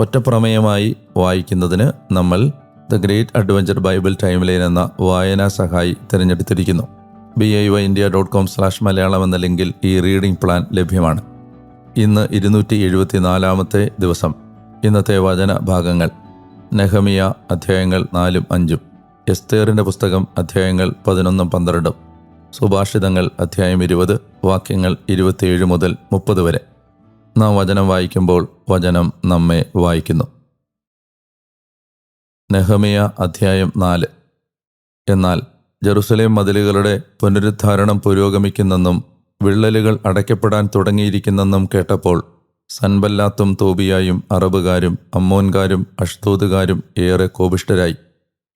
ഒറ്റപ്രമേയമായി വായിക്കുന്നതിന് നമ്മൾ the great adventure Bible time line എന്ന വായനാ സഹായി തിരഞ്ഞെടുത്തിരിക്കുന്നു. B I Y India dot com slash Malayalam എന്ന ലിങ്കിൽ ഈ റീഡിംഗ് പ്ലാൻ ലഭ്യമാണ്. ഇന്ന് ഇരുന്നൂറ്റി എഴുപത്തി നാലാമത്തെ ദിവസം. ഇന്നത്തെ വചന ഭാഗങ്ങൾ. നെഹമിയ അധ്യായങ്ങൾ നാലും അഞ്ചും. എസ്തേറിന്റെ പുസ്തകം അധ്യായങ്ങൾ പതിനൊന്നും പന്ത്രണ്ടും. സുഭാഷിതങ്ങൾ അധ്യായം ഇരുപത് വാക്യങ്ങൾ ഇരുപത്തിയേഴ് മുതൽ മുപ്പത് വരെ. നാം വചനം വായിക്കുമ്പോൾ വചനം നമ്മെ വായിക്കുന്നു. നെഹമിയ അധ്യായം നാല്. എന്നാൽ ജെറുസലേം മതിലുകളുടെ പുനരുദ്ധാരണം പുരോഗമിക്കുന്നെന്നും വിള്ളലുകൾ അടയ്ക്കപ്പെടാൻ തുടങ്ങിയിരിക്കുന്നെന്നും കേട്ടപ്പോൾ സൻബല്ലാത്തും തോബിയായും അറബുകാരും അമ്മോൻകാരും അഷ്തൂതുകാരും ഏറെ കോപിഷ്ടരായി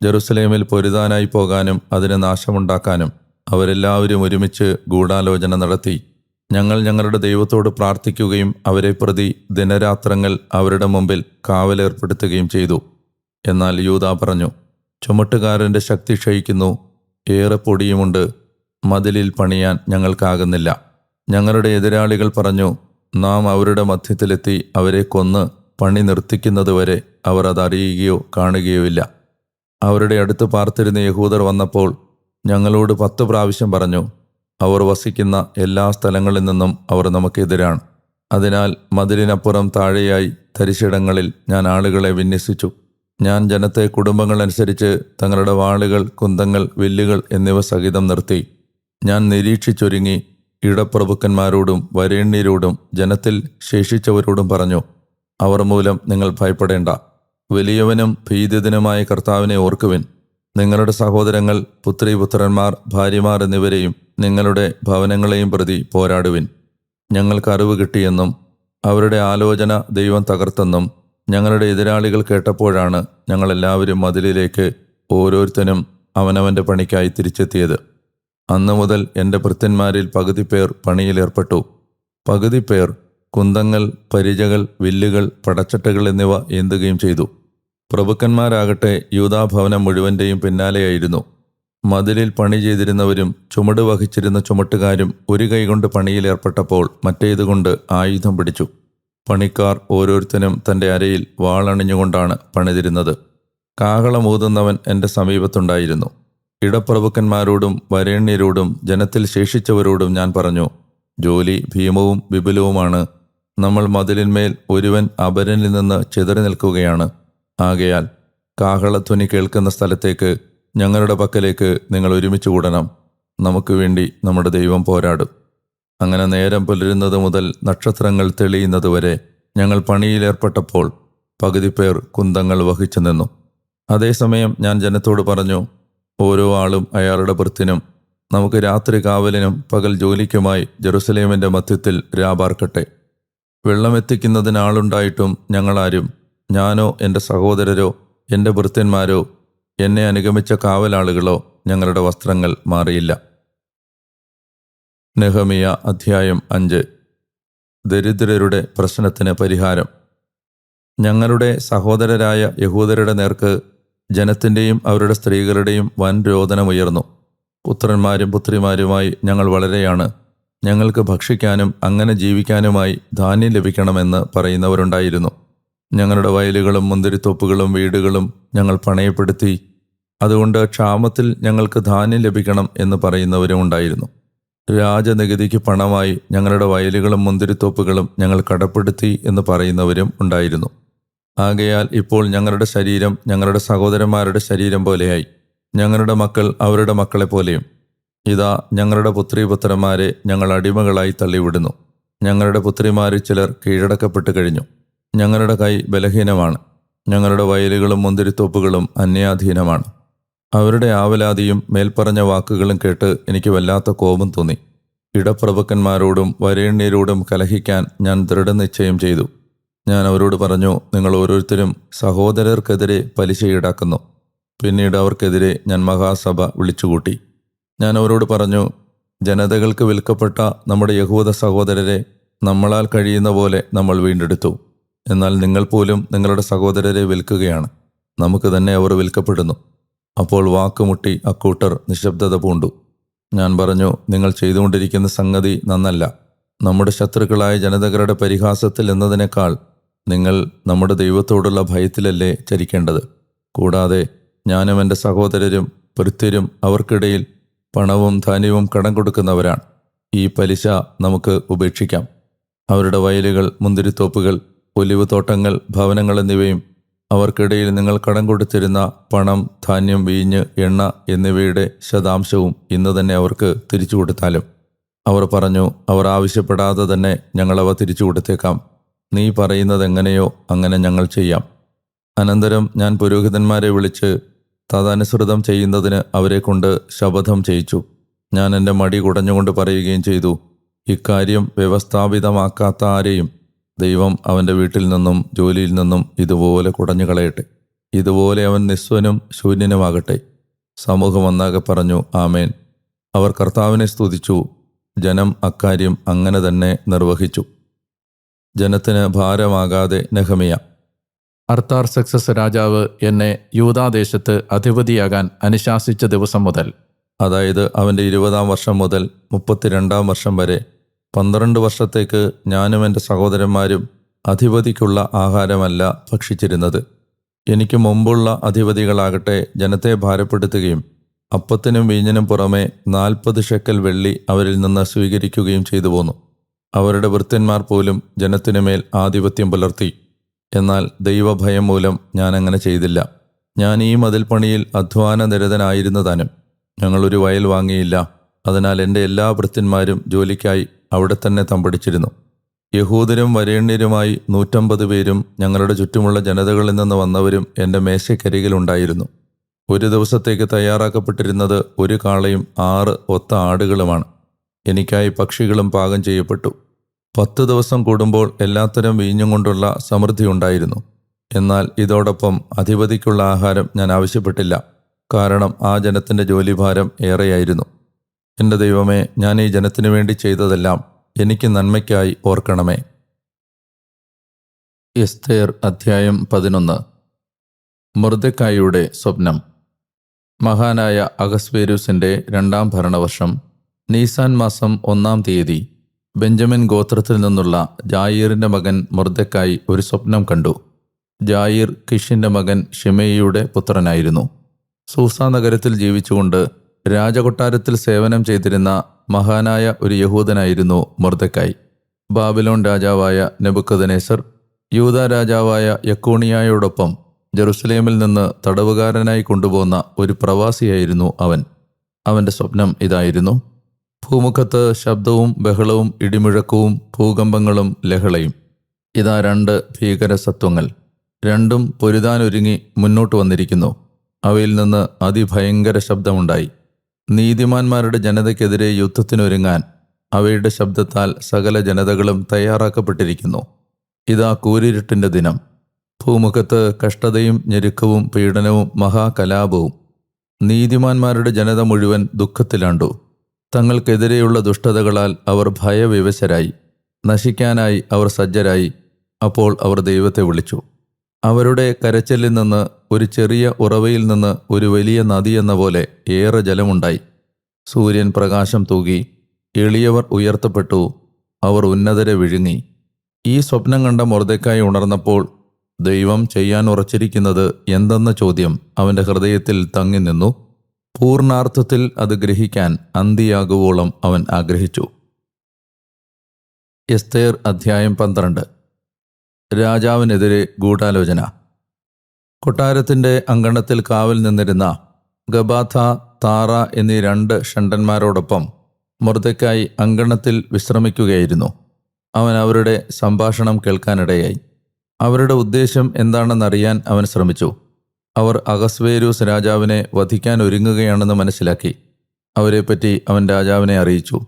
ജെറുസലേമിൽ പൊരുതാനായി പോകാനും അതിന് നാശമുണ്ടാക്കാനും അവരെല്ലാവരും ഒരുമിച്ച് ഗൂഢാലോചന നടത്തി. ഞങ്ങൾ ഞങ്ങളുടെ ദൈവത്തോട് പ്രാർത്ഥിക്കുകയും അവരെ പ്രതി ദിനരാത്രങ്ങൾ അവരുടെ മുമ്പിൽ കാവലേർപ്പെടുത്തുകയും ചെയ്തു. എന്നാൽ യൂത പറഞ്ഞു ചുമട്ടുകാരന്റെ ശക്തി ക്ഷയിക്കുന്നു. ഏറെ പൊടിയുമുണ്ട്. മതിലിൽ പണിയാൻ ഞങ്ങൾക്കാകുന്നില്ല. ഞങ്ങളുടെ എതിരാളികൾ പറഞ്ഞു നാം അവരുടെ മധ്യത്തിലെത്തി അവരെ കൊന്ന് പണി നിർത്തിക്കുന്നതുവരെ അവർ അതറിയുകയോ കാണുകയോ ഇല്ല അവരുടെ അടുത്ത് പാർത്തിരുന്ന യഹൂദർ വന്നപ്പോൾ ഞങ്ങളോട് പത്ത് പ്രാവശ്യം പറഞ്ഞു അവർ വസിക്കുന്ന എല്ലാ സ്ഥലങ്ങളിൽ നിന്നും അവർ നമുക്കെതിരാണ്. അതിനാൽ മതിലിനപ്പുറം താഴെയായി തരിശിടങ്ങളിൽ ഞാൻ ആളുകളെ വിന്യസിച്ചു. ഞാൻ ജനത്തെ കുടുംബങ്ങളനുസരിച്ച് തങ്ങളുടെ വാളുകൾ കുന്തങ്ങൾ വില്ലുകൾ എന്നിവ സഹിതം നിർത്തി. ഞാൻ നിരീക്ഷിച്ചൊരുങ്ങി. ഇടപ്രഭുക്കന്മാരോടും വരേണ്യരോടും ജനത്തിൽ ശേഷിച്ചവരോടും പറഞ്ഞു അവർ മൂലം നിങ്ങൾ ഭയപ്പെടേണ്ട. വലിയവനും ഭീതിതനുമായ കർത്താവിനെ ഓർക്കുവിൻ. നിങ്ങളുടെ സഹോദരങ്ങൾ പുത്രിപുത്രന്മാർ ഭാര്യമാർ എന്നിവരെയും നിങ്ങളുടെ ഭവനങ്ങളെയും പ്രതി പോരാടുവിൻ. ഞങ്ങൾക്ക് അറിവ് കിട്ടിയെന്നും അവരുടെ ആലോചന ദൈവം തകർത്തെന്നും ഞങ്ങളുടെ എതിരാളികൾ കേട്ടപ്പോഴാണ് ഞങ്ങളെല്ലാവരും മതിലിലേക്ക് ഓരോരുത്തരും അവനവന്റെ പണിക്കായി തിരിച്ചെത്തിയത്. അന്നു മുതൽ എന്റെ ഭൃത്യന്മാരിൽ പകുതി പേർ പണിയിലേർപ്പെട്ടു. പകുതി പേർ കുന്തങ്ങൾ പരിചകൾ വില്ലുകൾ പടച്ചട്ടകൾ എന്നിവ ഏന്തുകയും ചെയ്തു. പ്രഭുക്കന്മാരാകട്ടെ യൂതാഭവനം മുഴുവന്റെയും പിന്നാലെയായിരുന്നു. മതിലിൽ പണി ചെയ്തിരുന്നവരും ചുമട് വഹിച്ചിരുന്ന ചുമട്ടുകാരും ഒരു കൈകൊണ്ട് പണിയിലേർപ്പെട്ടപ്പോൾ മറ്റേതുകൊണ്ട് ആയുധം പിടിച്ചു. പണിക്കാർ ഓരോരുത്തരും തന്റെ അരയിൽ വാളണിഞ്ഞുകൊണ്ടാണ് പണിതിരുന്നത്. കാഹളമൂതുന്നവൻ എന്റെ സമീപത്തുണ്ടായിരുന്നു. ഇടപ്രഭുക്കന്മാരോടും വരേണ്യരോടും ജനത്തിൽ ശേഷിച്ചവരോടും ഞാൻ പറഞ്ഞു ജോലി ഭീമവും വിപുലവുമാണ്. നമ്മൾ മതിലിന്മേൽ ഒരുവൻ അപരനിൽ നിന്ന് ചിതറി നിൽക്കുകയാണ്. ആകയാൽ കാഹളധ്വനി കേൾക്കുന്ന സ്ഥലത്തേക്ക് ഞങ്ങളുടെ പക്കലേക്ക് നിങ്ങൾ ഒരുമിച്ച് കൂടണം. നമുക്ക് വേണ്ടി നമ്മുടെ ദൈവം പോരാടും. അങ്ങനെ നേരം പുലരുന്നത് മുതൽ നക്ഷത്രങ്ങൾ തെളിയുന്നത് വരെ ഞങ്ങൾ പണിയിലേർപ്പെട്ടപ്പോൾ പകുതി പേർ കുന്തങ്ങൾ വഹിച്ചു നിന്നു. അതേസമയം ഞാൻ ജനത്തോട് പറഞ്ഞു ഓരോ ആളും അയാളുടെ വൃത്തിനും നമുക്ക് രാത്രി കാവലിനും പകൽ ജോലിക്കുമായി ജെറുസലേമിന്റെ മധ്യത്തിൽ രാപാർക്കട്ടെ. വെള്ളമെത്തിക്കുന്നതിനാളുണ്ടായിട്ടും ഞങ്ങളാരും ഞാനോ എന്റെ സഹോദരരോ എന്റെ ഭൃത്യന്മാരോ എന്നെ അനുഗമിച്ച കാവലാളുകളോ ഞങ്ങളുടെ വസ്ത്രങ്ങൾ മാറിയില്ല. നെഹമിയ അധ്യായം അഞ്ച്. ദരിദ്രരുടെ പ്രശ്നത്തിന് പരിഹാരം. ഞങ്ങളുടെ സഹോദരരായ യഹൂദരുടെ നേർക്ക് ജനത്തിന്റെയും അവരുടെ സ്ത്രീകളുടെയും വൻ രോദനമുയർന്നു. പുത്രന്മാരും പുത്രിമാരുമായി ഞങ്ങൾ വളരെയാണ്. ഞങ്ങൾക്ക് ഭക്ഷിക്കാനും അങ്ങനെ ജീവിക്കാനുമായി ധാന്യം ലഭിക്കണമെന്ന് പറയുന്നവരുണ്ടായിരുന്നു. ഞങ്ങളുടെ വയലുകളും മുന്തിരിത്തോപ്പുകളും വീടുകളും ഞങ്ങൾ പണയപ്പെടുത്തി. അതുകൊണ്ട് ക്ഷാമത്തിൽ ഞങ്ങൾക്ക് ധാന്യം ലഭിക്കണം എന്ന് പറയുന്നവരും ഉണ്ടായിരുന്നു. രാജനികുതിക്ക് പണമായി ഞങ്ങളുടെ വയലുകളും മുന്തിരിത്തോപ്പുകളും ഞങ്ങൾ കടപ്പെടുത്തി എന്ന് പറയുന്നവരും ഉണ്ടായിരുന്നു. ആകയാൽ ഇപ്പോൾ ഞങ്ങളുടെ ശരീരം ഞങ്ങളുടെ സഹോദരന്മാരുടെ ശരീരം പോലെയായി. ഞങ്ങളുടെ മക്കൾ അവരുടെ മക്കളെ പോലെയും. ഇതാ ഞങ്ങളുടെ പുത്രീപുത്രന്മാരെ ഞങ്ങൾ അടിമകളായി തള്ളിവിടുന്നു. ഞങ്ങളുടെ പുത്രിമാരിൽ ചിലർ കീഴടക്കപ്പെട്ട് കഴിഞ്ഞു. ഞങ്ങളുടെ കൈ ബലഹീനമാണ്. ഞങ്ങളുടെ വയലുകളും മുന്തിരിത്തോപ്പുകളും അന്യാധീനമാണ്. അവരുടെ ആവലാതിയും മേൽപ്പറഞ്ഞ വാക്കുകളും കേട്ട് എനിക്ക് വല്ലാത്ത കോപം തോന്നി. ഇടപ്രഭുക്കന്മാരോടും വരേണ്യരോടും കലഹിക്കാൻ ഞാൻ ദൃഢനിശ്ചയം ചെയ്തു. ഞാൻ അവരോട് പറഞ്ഞു നിങ്ങൾ ഓരോരുത്തരും സഹോദരർക്കെതിരെ പലിശ ഈടാക്കുന്നു. പിന്നീട് അവർക്കെതിരെ ഞാൻ മഹാസഭ വിളിച്ചുകൂട്ടി. ഞാൻ അവരോട് പറഞ്ഞു ജനതകൾക്ക് വിൽക്കപ്പെട്ട നമ്മുടെ യഹൂദ സഹോദരരെ നമ്മളാൽ കഴിയുന്ന പോലെ നമ്മൾ വീണ്ടെടുത്തു. എന്നാൽ നിങ്ങൾ പോലും നിങ്ങളുടെ സഹോദരരെ വിൽക്കുകയാണ്. നമുക്ക് തന്നെ അവർ വിൽക്കപ്പെടുന്നു. അപ്പോൾ വാക്കുമുട്ടി അക്കൂട്ടർ നിശബ്ദത പൂണ്ടു. ഞാൻ പറഞ്ഞു നിങ്ങൾ ചെയ്തുകൊണ്ടിരിക്കുന്ന സംഗതി നന്നല്ല. നമ്മുടെ ശത്രുക്കളായ ജനതകളുടെ പരിഹാസത്തിൽ എന്നതിനേക്കാൾ നിങ്ങൾ നമ്മുടെ ദൈവത്തോടുള്ള ഭയത്തിലല്ലേ ചരിക്കേണ്ടത്? കൂടാതെ ഞാനും എന്റെ സഹോദരരും പൃഥ്വരും അവർക്കിടയിൽ പണവും ധാന്യവും കടം കൊടുക്കുന്നവരാണ്. ഈ പലിശ നമുക്ക് ഉപേക്ഷിക്കാം. അവരുടെ വയലുകൾ മുന്തിരിത്തോപ്പുകൾ ഒലിവ് തോട്ടങ്ങൾ ഭവനങ്ങൾ എന്നിവയും അവർക്കിടയിൽ നിങ്ങൾ കടം കൊടുത്തിരുന്ന പണം ധാന്യം വീഞ്ഞ് എണ്ണ എന്നിവയുടെ ശതാംശവും ഇന്ന് തന്നെ അവർക്ക് തിരിച്ചു കൊടുത്താലും. അവർ പറഞ്ഞു അവർ ആവശ്യപ്പെടാതെ തന്നെ ഞങ്ങളവ തിരിച്ചു കൊടുത്തേക്കാം. നീ പറയുന്നത് എങ്ങനെയോ അങ്ങനെ ഞങ്ങൾ ചെയ്യാം. അനന്തരം ഞാൻ പുരോഹിതന്മാരെ വിളിച്ച് തദനുസൃതം ചെയ്യുന്നതിന് അവരെക്കൊണ്ട് ശപഥം ചെയ്യിച്ചു. ഞാൻ എന്റെ മടി കുടഞ്ഞുകൊണ്ട് പറയുകയും ചെയ്തു. ഇക്കാര്യം വ്യവസ്ഥാപിതമാക്കാത്ത ആരെയും ദൈവം അവന്റെ വീട്ടിൽ നിന്നും ജോലിയിൽ നിന്നും ഇതുപോലെ കുടഞ്ഞു കളയട്ടെ ഇതുപോലെ അവൻ നിസ്വനും ശൂന്യനുമാകട്ടെ. സമൂഹം ഒന്നാകെ പറഞ്ഞു ആമേൻ. അവർ കർത്താവിനെ സ്തുതിച്ചു. ജനം അക്കാര്യം അങ്ങനെ തന്നെ നിർവഹിച്ചു. ജനത്തിന് ഭാരമാകാതെ നെഹമിയ. അർത്താർ സക്സസ് രാജാവ് എന്നെ യൂതാദേശത്ത് അധിപതിയാകാൻ അനുശാസിച്ച ദിവസം മുതൽ അതായത് അവന്റെ ഇരുപതാം വർഷം മുതൽ മുപ്പത്തിരണ്ടാം വർഷം വരെ പന്ത്രണ്ട് വർഷത്തേക്ക് ഞാനും എന്റെ സഹോദരന്മാരും അധിപതിക്കുള്ള ആഹാരമല്ല ഭക്ഷിച്ചിരുന്നത്. എനിക്ക് മുമ്പുള്ള അധിപതികളാകട്ടെ ജനത്തെ ഭാരപ്പെടുത്തുകയും അപ്പത്തിനും വീഞ്ഞിനും പുറമെ നാൽപ്പത് ഷെക്കൽ വെള്ളി അവരിൽ നിന്ന് സ്വീകരിക്കുകയും ചെയ്തു പോന്നു. അവരുടെ വൃത്യന്മാർ പോലും ജനത്തിനുമേൽ ആധിപത്യം പുലർത്തി. എന്നാൽ ദൈവഭയം മൂലം ഞാൻ അങ്ങനെ ചെയ്തില്ല. ഞാൻ ഈ മതിൽപ്പണിയിൽ അധ്വാന നിരതനായിരുന്നതാനും ഞങ്ങളൊരു വയൽ വാങ്ങിയില്ല. അതിനാൽ എന്റെ എല്ലാ വൃത്യന്മാരും ജോലിക്കായി അവിടെ തന്നെ തമ്പടിച്ചിരുന്നു. യഹൂദരും വരേണ്യരുമായി നൂറ്റമ്പത് പേരും ഞങ്ങളുടെ ചുറ്റുമുള്ള ജനതകളിൽ നിന്ന് വന്നവരും എന്റെ മേശയ്ക്കരികിലുണ്ടായിരുന്നു ഒരു ദിവസത്തേക്ക് തയ്യാറാക്കപ്പെട്ടിരുന്നത് ഒരു കാളയും ആറ് ഒത്ത ആടുകളുമാണ്. എനിക്കായി പക്ഷികളും പാകം ചെയ്യപ്പെട്ടു. പത്ത് ദിവസം കൂടുമ്പോൾ എല്ലാത്തരം വീഞ്ഞും കൊണ്ടുള്ള സമൃദ്ധി ഉണ്ടായിരുന്നു. എന്നാൽ ഇതോടൊപ്പം അധിപതിക്കുള്ള ആഹാരം ഞാൻ ആവശ്യപ്പെട്ടില്ല. കാരണം ആ ജനത്തിന്റെ ജോലിഭാരം ഏറെയായിരുന്നു. എന്റെ ദൈവമേ ഞാൻ ഈ ജനത്തിനു വേണ്ടി ചെയ്തതെല്ലാം എനിക്ക് നന്മയ്ക്കായി ഓർക്കണമേ. എസ്തേർ അധ്യായം പതിനൊന്ന്. മൃദക്കായുടെ സ്വപ്നം. മഹാനായ അഗസ്വേരൂസിന്റെ രണ്ടാം ഭരണവർഷം നീസാൻ മാസം ഒന്നാം തീയതി ബെഞ്ചമിൻ ഗോത്രത്തിൽ നിന്നുള്ള ജായീറിന്റെ മകൻ മൃദക്കായി ഒരു സ്വപ്നം കണ്ടു. ജായീർ കിഷിന്റെ മകൻ ഷിമയിയുടെ പുത്രനായിരുന്നു. സൂസ നഗരത്തിൽ ജീവിച്ചുകൊണ്ട് രാജകൊട്ടാരത്തിൽ സേവനം ചെയ്തിരുന്ന മഹാനായ ഒരു യഹൂദനായിരുന്നു മുർദക്കായി ബാബിലോൺ രാജാവായ നെബുക്കദനേസർ യൂത രാജാവായ യക്കോണിയായോടൊപ്പം ജെറുസലേമിൽ നിന്ന് തടവുകാരനായി കൊണ്ടുപോകുന്ന ഒരു പ്രവാസിയായിരുന്നു അവൻ. അവന്റെ സ്വപ്നം ഇതായിരുന്നു. ഭൂമുഖത്ത് ശബ്ദവും ബഹളവും ഇടിമുഴക്കവും ഭൂകമ്പങ്ങളും ലഹളയും. ഇതാ രണ്ട് ഭീകരസത്വങ്ങൾ. രണ്ടും പൊരുതാനൊരുങ്ങി മുന്നോട്ട് വന്നിരിക്കുന്നു. അവയിൽ നിന്ന് അതിഭയങ്കര ശബ്ദമുണ്ടായി. നീതിമാന്മാരുടെ ജനതയ്ക്കെതിരെ യുദ്ധത്തിനൊരുങ്ങാൻ അവയുടെ ശബ്ദത്താൽ സകല ജനതകളും തയ്യാറാക്കപ്പെട്ടിരിക്കുന്നു. ഇതാ കൂരിരുട്ടിന്റെ ദിനം. ഭൂമുഖത്ത് കഷ്ടതയും ഞെരുക്കവും പീഡനവും മഹാകലാപവും നീതിമാന്മാരുടെ ജനത മുഴുവൻ ദുഃഖത്തിലാണ്ടു. തങ്ങൾക്കെതിരെയുള്ള ദുഷ്ടതകളാൽ അവർ ഭയവിവശരായി. നശിക്കാനായി അവർ സജ്ജരായി. അപ്പോൾ അവർ ദൈവത്തെ വിളിച്ചു. അവരുടെ കരച്ചലിൽ നിന്ന് ഒരു ചെറിയ ഉറവയിൽ നിന്ന് ഒരു വലിയ നദി എന്ന പോലെ ഏറെ ജലമുണ്ടായി. സൂര്യൻ പ്രകാശം തൂകി എളിയവർ ഉയർത്തപ്പെട്ടു അവർ ഉന്നതരെ വിഴുങ്ങി. ഈ സ്വപ്നം കണ്ട മൊർദക്കായി ഉണർന്നപ്പോൾ ദൈവം ചെയ്യാൻ ഉറച്ചിരിക്കുന്നത് എന്തെന്ന ചോദ്യം അവന്റെ ഹൃദയത്തിൽ തങ്ങി നിന്നു. പൂർണാർത്ഥത്തിൽ അത് ഗ്രഹിക്കാൻ അന്തിയാകുവോളം അവൻ ആഗ്രഹിച്ചു. എസ്തേർ അധ്യായം പന്ത്രണ്ട്. രാജാവിനെതിരെ ഗൂഢാലോചന. കൊട്ടാരത്തിന്റെ അങ്കണത്തിൽ കാവൽ നിന്നിരുന്ന ഗബാഥ താറ എന്നീ രണ്ട് ഷണ്ടന്മാരോടൊപ്പം മൃതയ്ക്കായി അങ്കണത്തിൽ വിശ്രമിക്കുകയായിരുന്നു. അവൻ അവരുടെ സംഭാഷണം കേൾക്കാനിടയായി. അവരുടെ ഉദ്ദേശം എന്താണെന്നറിയാൻ അവൻ ശ്രമിച്ചു. അവർ അഗസ്വേരൂസ് രാജാവിനെ വധിക്കാൻ ഒരുങ്ങുകയാണെന്ന് മനസ്സിലാക്കി. അവരെപ്പറ്റി അവൻ രാജാവിനെ അറിയിച്ചു.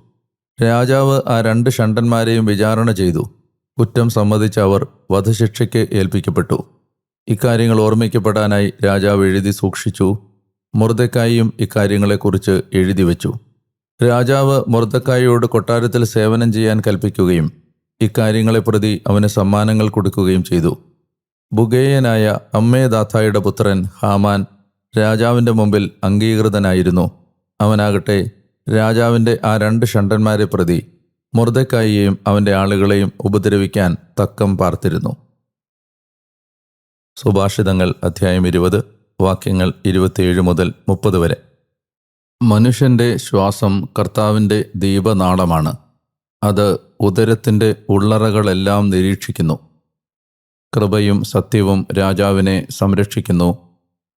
രാജാവ് ആ രണ്ട് ഷണ്ടന്മാരെയും വിചാരണ ചെയ്തു. കുറ്റം സമ്മതിച്ച അവർ വധശിക്ഷയ്ക്ക് ഏൽപ്പിക്കപ്പെട്ടു. ഇക്കാര്യങ്ങൾ ഓർമ്മിക്കപ്പെടാനായി രാജാവ് എഴുതി സൂക്ഷിച്ചു. മുർദക്കായും ഇക്കാര്യങ്ങളെക്കുറിച്ച് എഴുതി വച്ചു. രാജാവ് മുർദക്കായോട് കൊട്ടാരത്തിൽ സേവനം ചെയ്യാൻ കൽപ്പിക്കുകയും ഇക്കാര്യങ്ങളെ പ്രതി അവന് സമ്മാനങ്ങൾ കൊടുക്കുകയും ചെയ്തു. ബുഗേയനായ അമ്മേദാത്തായുടെ പുത്രൻ ഹാമാൻ രാജാവിന്റെ മുമ്പിൽ അംഗീകൃതനായിരുന്നു. അവനാകട്ടെ രാജാവിന്റെ ആ രണ്ട് ഷണ്ടന്മാരെ പ്രതി മുർദക്കായിയെയും അവന്റെ ആളുകളെയും ഉപദ്രവിക്കാൻ തക്കം പാർത്തിരുന്നു. സുഭാഷിതങ്ങൾ അധ്യായം ഇരുപത് വാക്യങ്ങൾ ഇരുപത്തിയേഴ് മുതൽ മുപ്പത് വരെ. മനുഷ്യന്റെ ശ്വാസം കർത്താവിന്റെ ദീപനാളമാണ്. അത് ഉദരത്തിന്റെ ഉള്ളറകളെല്ലാം നിരീക്ഷിക്കുന്നു. കൃപയും സത്യവും രാജാവിനെ സംരക്ഷിക്കുന്നു.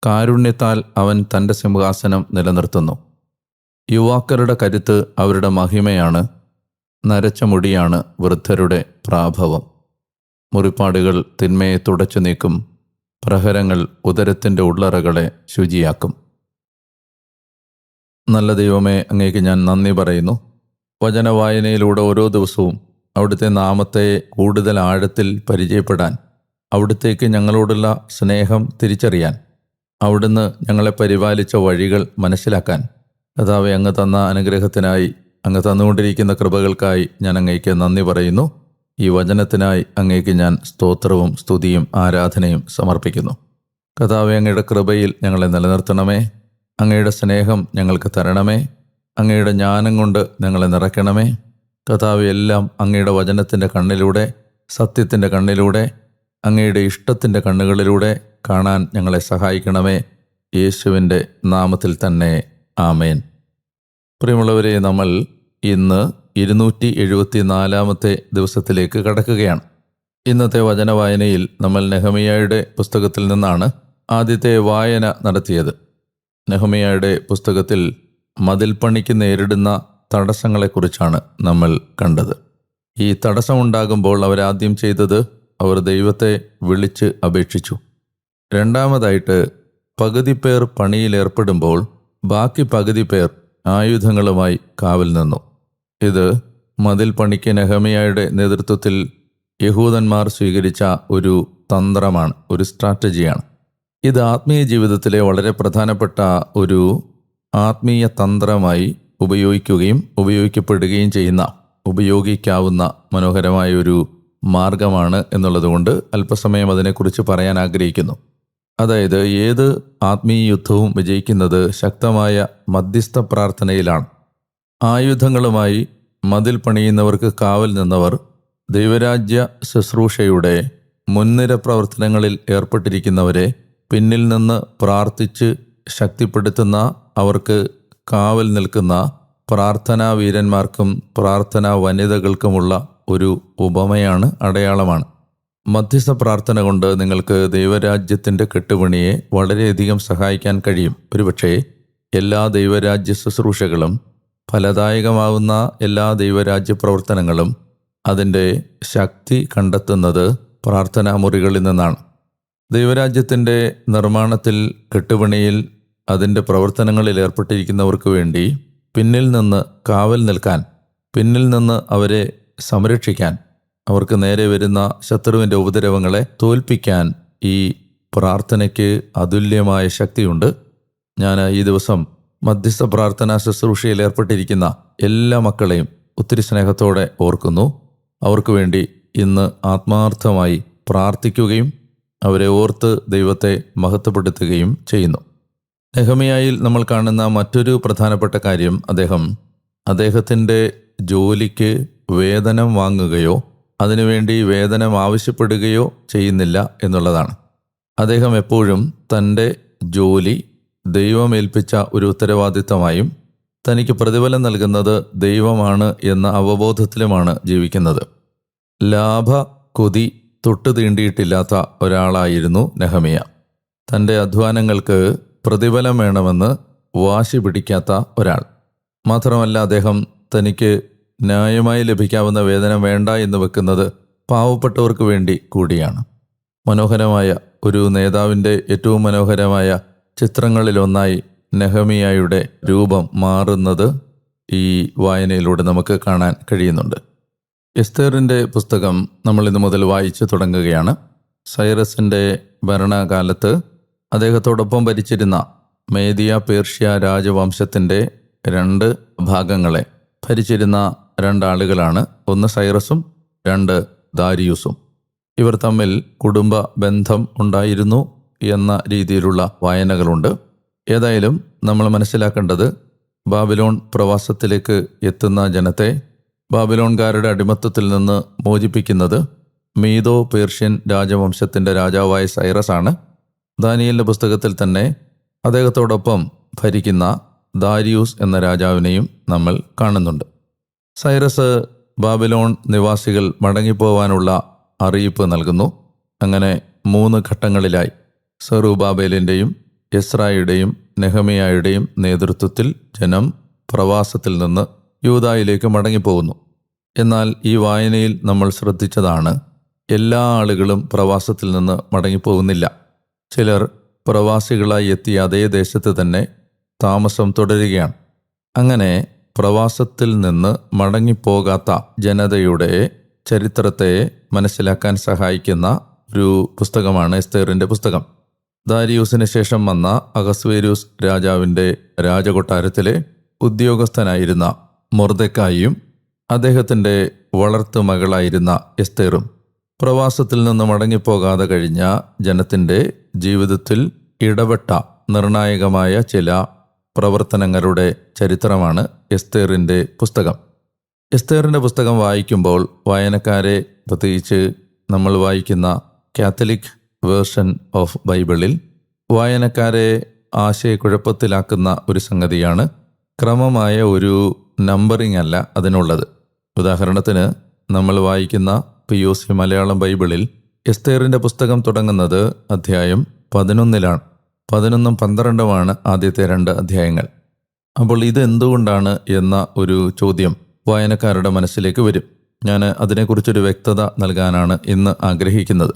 കാരുണ്യത്താൽ അവൻ തന്റെ സിംഹാസനം നിലനിർത്തുന്നു. യുവാക്കളുടെ കരുത്ത് അവരുടെ മഹിമയാണ്. നരച്ച മുടിയാണ് വൃദ്ധരുടെ പ്രാഭവം. മുറിപ്പാടുകൾ തിന്മയെ തുടച്ചു നീക്കും പ്രഹരങ്ങൾ ഉദരത്തിന്റെ ഉള്ളറകളെ ശുചിയാക്കും. നല്ല ദൈവമേ അങ്ങേക്ക് ഞാൻ നന്ദി പറയുന്നു. വചനവായനയിലൂടെ ഓരോ ദിവസവും അവിടുത്തെ നാമത്തെ കൂടുതൽ ആഴത്തിൽ പരിചയപ്പെടാൻ അവിടുത്തേക്ക് ഞങ്ങളോടുള്ള സ്നേഹം തിരിച്ചറിയാൻ അവിടുന്ന് ഞങ്ങളെ പരിപാലിച്ച വഴികൾ മനസ്സിലാക്കാൻ കഥാവെ അങ്ങ് തന്ന അനുഗ്രഹത്തിനായി അങ്ങ് തന്നുകൊണ്ടിരിക്കുന്ന കൃപകൾക്കായി ഞാൻ അങ്ങേക്ക് നന്ദി പറയുന്നു. ഈ വചനത്തിനായി അങ്ങേക്ക് ഞാൻ സ്തോത്രവും സ്തുതിയും ആരാധനയും സമർപ്പിക്കുന്നു. കഥാവെ അങ്ങയുടെ കൃപയിൽ ഞങ്ങളെ നിലനിർത്തണമേ. അങ്ങയുടെ സ്നേഹം ഞങ്ങൾക്ക് തരണമേ. അങ്ങയുടെ ജ്ഞാനം കൊണ്ട് ഞങ്ങളെ നിറയ്ക്കണമേ. കഥാവ് എല്ലാം അങ്ങയുടെ വചനത്തിന്റെ കണ്ണിലൂടെ സത്യത്തിന്റെ കണ്ണിലൂടെ അങ്ങയുടെ ഇഷ്ടത്തിന്റെ കണ്ണുകളിലൂടെ കാണാൻ ഞങ്ങളെ സഹായിക്കണമേ. യേശുവിന്റെ നാമത്തിൽ തന്നെ. ആമേൻ. പ്രിയമുള്ളവരെ നമ്മൾ ഇന്ന് ഇരുന്നൂറ്റി എഴുപത്തി നാലാമത്തെ ദിവസത്തിലേക്ക് കടക്കുകയാണ്. ഇന്നത്തെ വചന വായനയിൽ നമ്മൾ നെഹമിയായുടെ പുസ്തകത്തിൽ നിന്നാണ് ആദ്യത്തെ വായന നടത്തിയത്. നെഹമിയായുടെ പുസ്തകത്തിൽ മതിൽപ്പണിക്ക് നേരിടുന്ന തടസ്സങ്ങളെക്കുറിച്ചാണ് നമ്മൾ കണ്ടത്. ഈ തടസ്സമുണ്ടാകുമ്പോൾ അവരാദ്യം ചെയ്തത് അവർ ദൈവത്തെ വിളിച്ച് അപേക്ഷിച്ചു. രണ്ടാമതായിട്ട് പകുതി പേർ പണിയിലേർപ്പെടുമ്പോൾ ബാക്കി പകുതി പേർ ആയുധങ്ങളുമായി കാവൽ നിന്നു. ഇത് മതിൽ പണിക്ക് നെഹമിയായുടെ നേതൃത്വത്തിൽ യഹൂദന്മാർ സ്വീകരിച്ച ഒരു തന്ത്രമാണ് ഒരു സ്ട്രാറ്റജിയാണ്. ഇത് ആത്മീയ ജീവിതത്തിലെ വളരെ പ്രധാനപ്പെട്ട ഒരു ആത്മീയ തന്ത്രമായി ഉപയോഗിക്കുകയും ഉപയോഗിക്കപ്പെടുകയും ചെയ്യുന്ന ഉപയോഗിക്കാവുന്ന മനോഹരമായ ഒരു മാർഗമാണ് എന്നുള്ളതുകൊണ്ട് അല്പസമയം അതിനെക്കുറിച്ച് പറയാൻ ആഗ്രഹിക്കുന്നു. അതായത് ഏത് ആത്മീയ യുദ്ധവും വിജയിക്കുന്നത് ശക്തമായ മധ്യസ്ഥ പ്രാർത്ഥനയിലാണ്. ആയുധങ്ങളുമായി മതിൽ പണിയുന്നവർക്ക് കാവൽ നിന്നവർ ദൈവരാജ്യ ശുശ്രൂഷയുടെ മുൻനിര പ്രവർത്തനങ്ങളിൽ ഏർപ്പെട്ടിരിക്കുന്നവരെ പിന്നിൽ നിന്ന് പ്രാർത്ഥിച്ച് ശക്തിപ്പെടുത്തുന്ന അവർക്ക് കാവൽ നിൽക്കുന്ന പ്രാർത്ഥനാ വീരന്മാർക്കും പ്രാർത്ഥനാ വനിതകൾക്കുമുള്ള ഒരു ഉപമയാണ് അടയാളമാണ്. മധ്യസ്ഥ പ്രാർത്ഥന കൊണ്ട് നിങ്ങൾക്ക് ദൈവരാജ്യത്തിന്റെ കെട്ടുപണിയെ വളരെയധികം സഹായിക്കാൻ കഴിയും. ഒരുപക്ഷേ എല്ലാ ദൈവരാജ്യ ശുശ്രൂഷകളും ഫലദായകമാവുന്ന എല്ലാ ദൈവരാജ്യ പ്രവർത്തനങ്ങളും അതിന്റെ ശക്തി കണ്ടെത്തുന്നത് പ്രാർത്ഥനാ മുറികളിൽ നിന്നാണ്. ദൈവരാജ്യത്തിന്റെ നിർമ്മാണത്തിൽ കെട്ടുപണിയിൽ അതിന്റെ പ്രവർത്തനങ്ങളിൽ ഏർപ്പെട്ടിരിക്കുന്നവർക്ക് വേണ്ടി പിന്നിൽ നിന്ന് കാവൽ നിൽക്കാൻ പിന്നിൽ നിന്ന് അവരെ സംരക്ഷിക്കാൻ അവർക്ക് നേരെ വരുന്ന ശത്രുവിന്റെ ഉപദ്രവങ്ങളെ തോൽപ്പിക്കാൻ ഈ പ്രാർത്ഥനയ്ക്ക് അതുല്യമായ ശക്തിയുണ്ട്. ഞാൻ ഈ ദിവസം മധ്യസ്ഥ പ്രാർത്ഥനാ ശുശ്രൂഷയിൽ ഏർപ്പെട്ടിരിക്കുന്ന എല്ലാ മക്കളെയും ഒത്തിരി സ്നേഹത്തോടെ ഓർക്കുന്നു. അവർക്ക് വേണ്ടി ഇന്ന് ആത്മാർത്ഥമായി പ്രാർത്ഥിക്കുകയും അവരെ ഓർത്ത് ദൈവത്തെ മഹത്വപ്പെടുത്തുകയും ചെയ്യുന്നു. നെഹമിയായിൽ നമ്മൾ കാണുന്ന മറ്റൊരു പ്രധാനപ്പെട്ട കാര്യം അദ്ദേഹം അദ്ദേഹത്തിന്റെ ജോലിക്ക് വേതനം വാങ്ങുകയോ അതിനുവേണ്ടി വേതനം ആവശ്യപ്പെടുകയോ ചെയ്യുന്നില്ല എന്നുള്ളതാണ്. അദ്ദേഹം എപ്പോഴും തന്റെ ജോലി ദൈവമേൽപ്പിച്ച ഒരു ഉത്തരവാദിത്തമായും തനിക്ക് പ്രതിഫലം നൽകുന്നത് ദൈവമാണ് എന്ന അവബോധത്തിലുമാണ് ജീവിക്കുന്നത്. ലാഭ കൊതി തൊട്ടു തീണ്ടിയിട്ടില്ലാത്ത ഒരാളായിരുന്നു നെഹമിയ. തന്റെ അധ്വാനങ്ങൾക്ക് പ്രതിഫലം വേണമെന്ന് വാശി പിടിക്കാത്ത ഒരാൾ. മാത്രമല്ല അദ്ദേഹം തനിക്ക് ന്യായമായി ലഭിക്കാവുന്ന വേതനം വേണ്ട എന്ന് വെക്കുന്നത് പാവപ്പെട്ടവർക്ക് വേണ്ടി കൂടിയാണ്. മനോഹരമായ ഒരു നേതാവിന്റെ ഏറ്റവും മനോഹരമായ ചിത്രങ്ങളിലൊന്നായി നെഹമിയായുടെ രൂപം മാറുന്നത് ഈ വായനയിലൂടെ നമുക്ക് കാണാൻ കഴിയുന്നുണ്ട്. എസ്തേറിന്റെ പുസ്തകം നമ്മൾ ഇന്ന് മുതൽ വായിച്ചു തുടങ്ങുകയാണ്. സൈറസിന്റെ ഭരണകാലത്ത് അദ്ദേഹത്തോടൊപ്പം ഭരിച്ചിരുന്ന മേദിയ പേർഷ്യ രാജവംശത്തിന്റെ രണ്ട് ഭാഗങ്ങളെ ഭരിച്ചിരുന്ന രണ്ടാളുകളാണ്. ഒന്ന് സൈറസും രണ്ട് ദാരിയൂസും. ഇവർ തമ്മിൽ കുടുംബ ബന്ധം ഉണ്ടായിരുന്നു എന്ന രീതിയിലുള്ള വായനകളുണ്ട്. ഏതായാലും നമ്മൾ മനസ്സിലാക്കേണ്ടത് ബാബിലോൺ പ്രവാസത്തിലേക്ക് എത്തുന്ന ജനത്തെ ബാബിലോൺകാരുടെ അടിമത്തത്തിൽ നിന്ന് മോചിപ്പിക്കുന്നത് മീതോ പേർഷ്യൻ രാജവംശത്തിന്റെ രാജാവായ സൈറസ് ആണ്. ദാനിയലിന്റെ പുസ്തകത്തിൽ തന്നെ അദ്ദേഹത്തോടൊപ്പം ഭരിക്കുന്ന ദാരിയൂസ് എന്ന രാജാവിനെയും നമ്മൾ കാണുന്നുണ്ട്. സൈറസ് ബാബിലോൺ നിവാസികൾ മടങ്ങിപ്പോവാനുള്ള അറിയിപ്പ് നൽകുന്നു. അങ്ങനെ മൂന്ന് ഘട്ടങ്ങളിലായി സെറുബാബേലിന്റെയും എസ്രായുടെയും നെഹമിയായുടെയും നേതൃത്വത്തിൽ ജനം പ്രവാസത്തിൽ നിന്ന് യൂതായിലേക്ക് മടങ്ങിപ്പോകുന്നു. എന്നാൽ ഈ വായനയിൽ നമ്മൾ ശ്രദ്ധിച്ചതാണ് എല്ലാ ആളുകളും പ്രവാസത്തിൽ നിന്ന് മടങ്ങിപ്പോകുന്നില്ല. ചിലർ പ്രവാസികളായി എത്തിയ അതേ ദേശത്ത് തന്നെ താമസം തുടരുകയാണ്. അങ്ങനെ പ്രവാസത്തിൽ നിന്ന് മടങ്ങിപ്പോകാത്ത ജനതയുടെ ചരിത്രത്തെ മനസ്സിലാക്കാൻ സഹായിക്കുന്ന ഒരു പുസ്തകമാണ് എസ്തേറിന്റെ പുസ്തകം. ദാരിയൂസിന് ശേഷം വന്ന അഗസ്വേരൂസ് രാജാവിന്റെ രാജകൊട്ടാരത്തിലെ ഉദ്യോഗസ്ഥനായിരുന്ന മൊർദക്കായും അദ്ദേഹത്തിന്റെ വളർത്തു മകളായിരുന്ന എസ്തേറും പ്രവാസത്തിൽ നിന്ന് മടങ്ങിപ്പോകാതെ കഴിഞ്ഞ ജനത്തിന്റെ ജീവിതത്തിൽ ഇടപെട്ട നിർണായകമായ ചില പ്രവർത്തനങ്ങളുടെ ചരിത്രമാണ് എസ്തേറിന്റെ പുസ്തകം. എസ്തേറിന്റെ പുസ്തകം വായിക്കുമ്പോൾ വായനക്കാരെ പ്രത്യേകിച്ച് നമ്മൾ വായിക്കുന്ന കാത്തലിക് വേർഷൻ ഓഫ് ബൈബിളിൽ വായനക്കാരെ ആശയക്കുഴപ്പത്തിലാക്കുന്ന ഒരു സംഗതിയാണ് ക്രമമായ ഒരു നമ്പറിംഗ് അല്ല അതിനുള്ളത്. ഉദാഹരണത്തിന് നമ്മൾ വായിക്കുന്ന പി യു സി മലയാളം ബൈബിളിൽ എസ്തേറിന്റെ പുസ്തകം തുടങ്ങുന്നത് അധ്യായം പതിനൊന്നിലാണ്. പതിനൊന്നും പന്ത്രണ്ടുമാണ് ആദ്യത്തെ രണ്ട് അധ്യായങ്ങൾ. അപ്പോൾ ഇത് എന്തുകൊണ്ടാണ് എന്ന ഒരു ചോദ്യം വായനക്കാരുടെ മനസ്സിലേക്ക് വരും. ഞാൻ അതിനെക്കുറിച്ചൊരു വ്യക്തത നൽകാനാണ് ഇന്ന് ആഗ്രഹിക്കുന്നത്.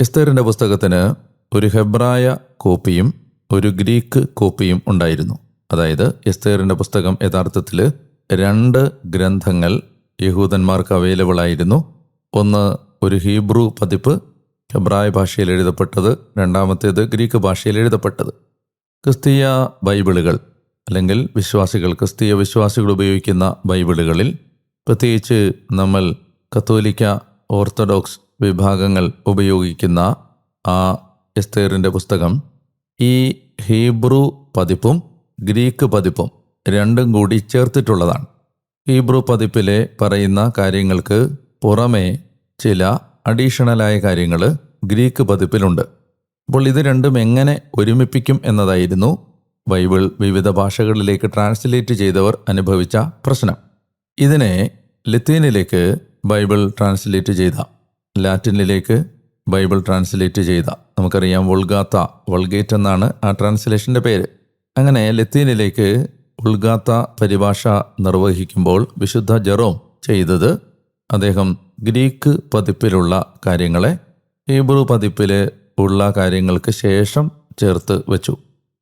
എസ്തേറിന്റെ പുസ്തകത്തിന് ഒരു ഹെബ്രായ കോപ്പിയും ഒരു ഗ്രീക്ക് കോപ്പിയും ഉണ്ടായിരുന്നു. അതായത് എസ്തേറിന്റെ പുസ്തകം യഥാർത്ഥത്തിൽ രണ്ട് ഗ്രന്ഥങ്ങൾ യഹൂദന്മാർക്ക് അവൈലബിൾ ആയിരുന്നു. ഒന്ന് ഒരു ഹീബ്രു പതിപ്പ് ഹെബ്രായ ഭാഷയിൽ എഴുതപ്പെട്ടത്. രണ്ടാമത്തേത് ഗ്രീക്ക് ഭാഷയിൽ എഴുതപ്പെട്ടത്. ക്രിസ്തീയ ബൈബിളുകൾ അല്ലെങ്കിൽ വിശ്വാസികൾ ക്രിസ്തീയ വിശ്വാസികൾ ഉപയോഗിക്കുന്ന ബൈബിളുകളിൽ പ്രത്യേകിച്ച് നമ്മൾ കത്തോലിക്ക ഓർത്തഡോക്സ് വിഭാഗങ്ങൾ ഉപയോഗിക്കുന്ന ആ എസ്തേറിന്റെ പുസ്തകം ഈ ഹീബ്രു പതിപ്പും ഗ്രീക്ക് പതിപ്പും രണ്ടും കൂടി ചേർത്തിട്ടുള്ളതാണ്. ഹീബ്രു പതിപ്പിലെ പറയുന്ന കാര്യങ്ങൾക്ക് പുറമേ ചില അഡീഷണലായ കാര്യങ്ങൾ ഗ്രീക്ക് പതിപ്പിലുണ്ട്. അപ്പോൾ ഇത് രണ്ടും എങ്ങനെ ഒരുമിപ്പിക്കും എന്നതായിരുന്നു ബൈബിൾ വിവിധ ഭാഷകളിലേക്ക് ട്രാൻസ്ലേറ്റ് ചെയ്തവർ അനുഭവിച്ച പ്രശ്നം. ഇതിനെ ലത്തീനിലേക്ക് ബൈബിൾ ട്രാൻസ്ലേറ്റ് ചെയ്ത ലാറ്റിനിലേക്ക് ബൈബിൾ ട്രാൻസ്ലേറ്റ് ചെയ്ത നമുക്കറിയാം വൾഗാത്ത വൾഗേറ്റ് എന്നാണ് ആ ട്രാൻസ്ലേഷന്റെ പേര്. അങ്ങനെ ലത്തീനിലേക്ക് ഉൾഗാത്ത പരിഭാഷ നിർവഹിക്കുമ്പോൾ വിശുദ്ധ ജെറോം ചെയ്തത് അദ്ദേഹം ഗ്രീക്ക് പതിപ്പിലുള്ള കാര്യങ്ങളെ ഹീബ്രു പതിപ്പിൽ ഉള്ള കാര്യങ്ങൾക്ക് ശേഷം ചേർത്ത് വെച്ചു.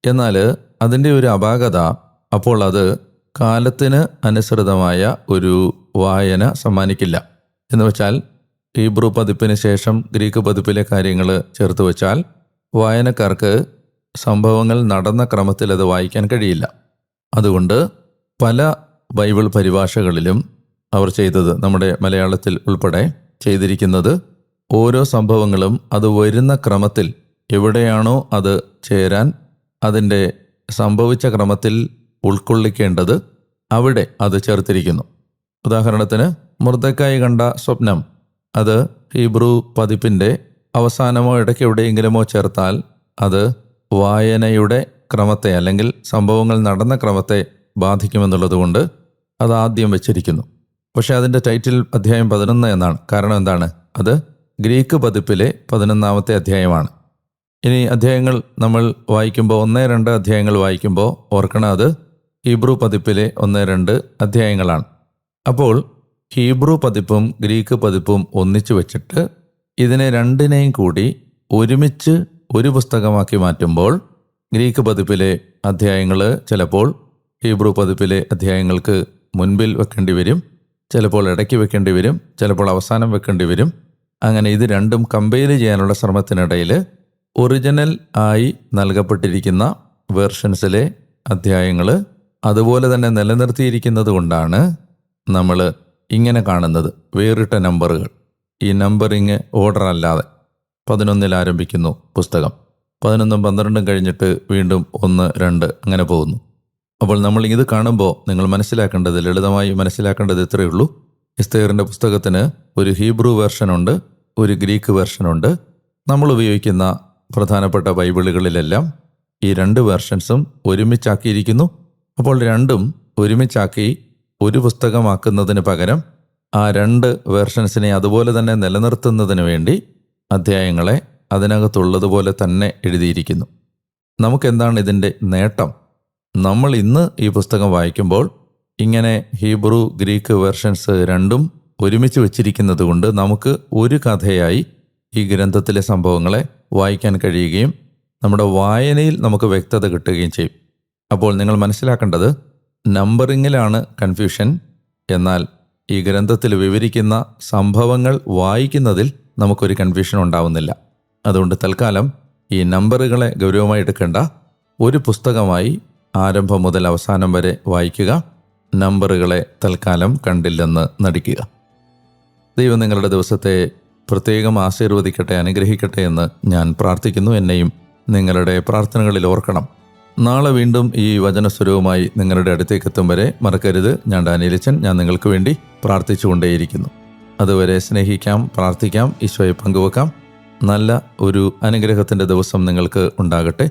എന്നാൽ അതിന്റെ ഒരു അപാകത അപ്പോൾ അത് കാലത്തിന് അനുസൃതമായ ഒരു വായന സമ്മാനിക്കില്ല. എന്ന് വെച്ചാൽ ഹീബ്രു പതിപ്പിന് ശേഷം ഗ്രീക്ക് പതിപ്പിലെ കാര്യങ്ങൾ ചേർത്ത് വെച്ചാൽ വായനക്കാർക്ക് സംഭവങ്ങൾ നടന്ന ക്രമത്തിൽ അത് വായിക്കാൻ കഴിയില്ല. അതുകൊണ്ട് പല ബൈബിൾ പരിഭാഷകളിലും അവർ ചെയ്തത് നമ്മുടെ മലയാളത്തിൽ ഉൾപ്പെടെ ചെയ്തിരിക്കുന്നത് ഓരോ സംഭവങ്ങളും അത് വരുന്ന ക്രമത്തിൽ എവിടെയാണോ അത് ചേരാൻ അതിന്റെ സംഭവിച്ച ക്രമത്തിൽ ഉൾക്കൊള്ളിക്കേണ്ടത് അവിടെ അത് ചേർത്തിരിക്കുന്നു. ഉദാഹരണത്തിന് മൃതക്കായി കണ്ട സ്വപ്നം അത് ഹീബ്രു പതിപ്പിന്റെ അവസാനമോ ഇടയ്ക്ക് എവിടെയെങ്കിലുമോ ചേർത്താൽ അത് വായനയുടെ ക്രമത്തെ അല്ലെങ്കിൽ സംഭവങ്ങൾ നടന്ന ക്രമത്തെ ബാധിക്കുമെന്നുള്ളതുകൊണ്ട് അത് ആദ്യം വെച്ചിരിക്കുന്നു. പക്ഷേ അതിന്റെ ടൈറ്റിൽ അധ്യായം പതിനൊന്ന് എന്നാണ്. കാരണം എന്താണ്? അത് ഗ്രീക്ക് പതിപ്പിലെ പതിനൊന്നാമത്തെ അധ്യായമാണ്. ഇനി അധ്യായങ്ങൾ നമ്മൾ വായിക്കുമ്പോൾ ഒന്ന് രണ്ട് അധ്യായങ്ങൾ വായിക്കുമ്പോൾ ഓർക്കണം അത് ഹീബ്രു പതിപ്പിലെ ഒന്ന് രണ്ട് അധ്യായങ്ങളാണ്. അപ്പോൾ ഹീബ്രു പതിപ്പും ഗ്രീക്ക് പതിപ്പും ഒന്നിച്ചു വെച്ചിട്ട് ഇതിനെ രണ്ടിനെയും കൂടി ഒരുമിച്ച് ഒരു പുസ്തകമാക്കി മാറ്റുമ്പോൾ ഗ്രീക്ക് പതിപ്പിലെ അധ്യായങ്ങൾ ചിലപ്പോൾ ഹീബ്രു പതിപ്പിലെ അധ്യായങ്ങൾക്ക് മുൻപിൽ വെക്കേണ്ടി വരും ചിലപ്പോൾ ഇടയ്ക്ക് വെക്കേണ്ടി വരും ചിലപ്പോൾ അവസാനം വെക്കേണ്ടി വരും. അങ്ങനെ ഇത് രണ്ടും കമ്പയർ ചെയ്യാനുള്ള ശ്രമത്തിനിടയിൽ ഒറിജിനൽ ആയി നൽകപ്പെട്ടിരിക്കുന്ന വേർഷൻസിലെ അധ്യായങ്ങൾ അതുപോലെ തന്നെ നിലനിർത്തിയിരിക്കുന്നത് കൊണ്ടാണ് നമ്മൾ ഇങ്ങനെ കാണുന്നത്. വേറിട്ട നമ്പറുകൾ ഈ നമ്പറിങ് ഓർഡർ അല്ലാതെ പതിനൊന്നിൽ ആരംഭിക്കുന്നു പുസ്തകം. പതിനൊന്നും പന്ത്രണ്ടും കഴിഞ്ഞിട്ട് വീണ്ടും ഒന്ന് രണ്ട് അങ്ങനെ പോകുന്നു. അപ്പോൾ നമ്മൾ ഇത് കാണുമ്പോൾ നിങ്ങൾ മനസ്സിലാക്കേണ്ടത് ലളിതമായി മനസ്സിലാക്കേണ്ടത് ഇത്രയേ ഉള്ളൂ. ഇസ്തേറിന്റെ പുസ്തകത്തിന് ഒരു ഹീബ്രു വെർഷനുണ്ട് ഒരു ഗ്രീക്ക് വെർഷനുണ്ട്. നമ്മൾ ഉപയോഗിക്കുന്ന പ്രധാനപ്പെട്ട ബൈബിളുകളിലെല്ലാം ഈ രണ്ട് വെർഷൻസും ഒരുമിച്ചാക്കിയിരിക്കുന്നു. അപ്പോൾ രണ്ടും ഒരുമിച്ചാക്കി ഒരു പുസ്തകമാക്കുന്നതിന് പകരം ആ രണ്ട് വേർഷൻസിനെ അതുപോലെ തന്നെ നിലനിർത്തുന്നതിന് വേണ്ടി അധ്യായങ്ങളെ അതിനകത്തുള്ളതുപോലെ തന്നെ എഴുതിയിരിക്കുന്നു. നമുക്കെന്താണ് ഇതിന്റെ നേട്ടം? നമ്മൾ ഇന്ന് ഈ പുസ്തകം വായിക്കുമ്പോൾ ഇങ്ങനെ ഹീബ്രു ഗ്രീക്ക് വെർഷൻസ് രണ്ടും ഒരുമിച്ച് വച്ചിരിക്കുന്നത് കൊണ്ട് നമുക്ക് ഒരു കഥയായി ഈ ഗ്രന്ഥത്തിലെ സംഭവങ്ങളെ വായിക്കാൻ കഴിയുകയും നമ്മുടെ വായനയിൽ നമുക്ക് വ്യക്തത കിട്ടുകയും ചെയ്യും. അപ്പോൾ നിങ്ങൾ മനസ്സിലാക്കേണ്ടത് നമ്പറിങ്ങിലാണ് കൺഫ്യൂഷൻ. എന്നാൽ ഈ ഗ്രന്ഥത്തിൽ വിവരിക്കുന്ന സംഭവങ്ങൾ വായിക്കുന്നതിൽ നമുക്കൊരു കൺഫ്യൂഷൻ ഉണ്ടാവുന്നില്ല. അതുകൊണ്ട് തൽക്കാലം ഈ നമ്പറുകളെ ഗൗരവമായി എടുക്കേണ്ട ഒരു പുസ്തകമായി ആരംഭം മുതൽ അവസാനം വരെ വായിക്കുക. നമ്പറുകളെ തൽക്കാലം കണ്ടില്ലെന്ന് നടിക്കുക. ദൈവം നിങ്ങളുടെ ദിവസത്തെ പ്രത്യേകം ആശീർവദിക്കട്ടെ അനുഗ്രഹിക്കട്ടെ എന്ന് ഞാൻ പ്രാർത്ഥിക്കുന്നു. എന്നെയും നിങ്ങളുടെ പ്രാർത്ഥനകളിൽ ഓർക്കണം. നാളെ വീണ്ടും ഈ വചനസ്വരവുമായി നിങ്ങളുടെ അടുത്തേക്ക് എത്തും വരെ മറക്കരുത്. ഞാൻ ഡാനിയലച്ചൻ ഞാൻ നിങ്ങൾക്ക് വേണ്ടി പ്രാർത്ഥിച്ചുകൊണ്ടേയിരിക്കുന്നു. അതുവരെ സ്നേഹിക്കാം പ്രാർത്ഥിക്കാം ഈശോയെ പങ്കുവെക്കാം. നല്ല ഒരു അനുഗ്രഹത്തിന്റെ ദിവസം നിങ്ങൾക്ക് ഉണ്ടാകട്ടെ.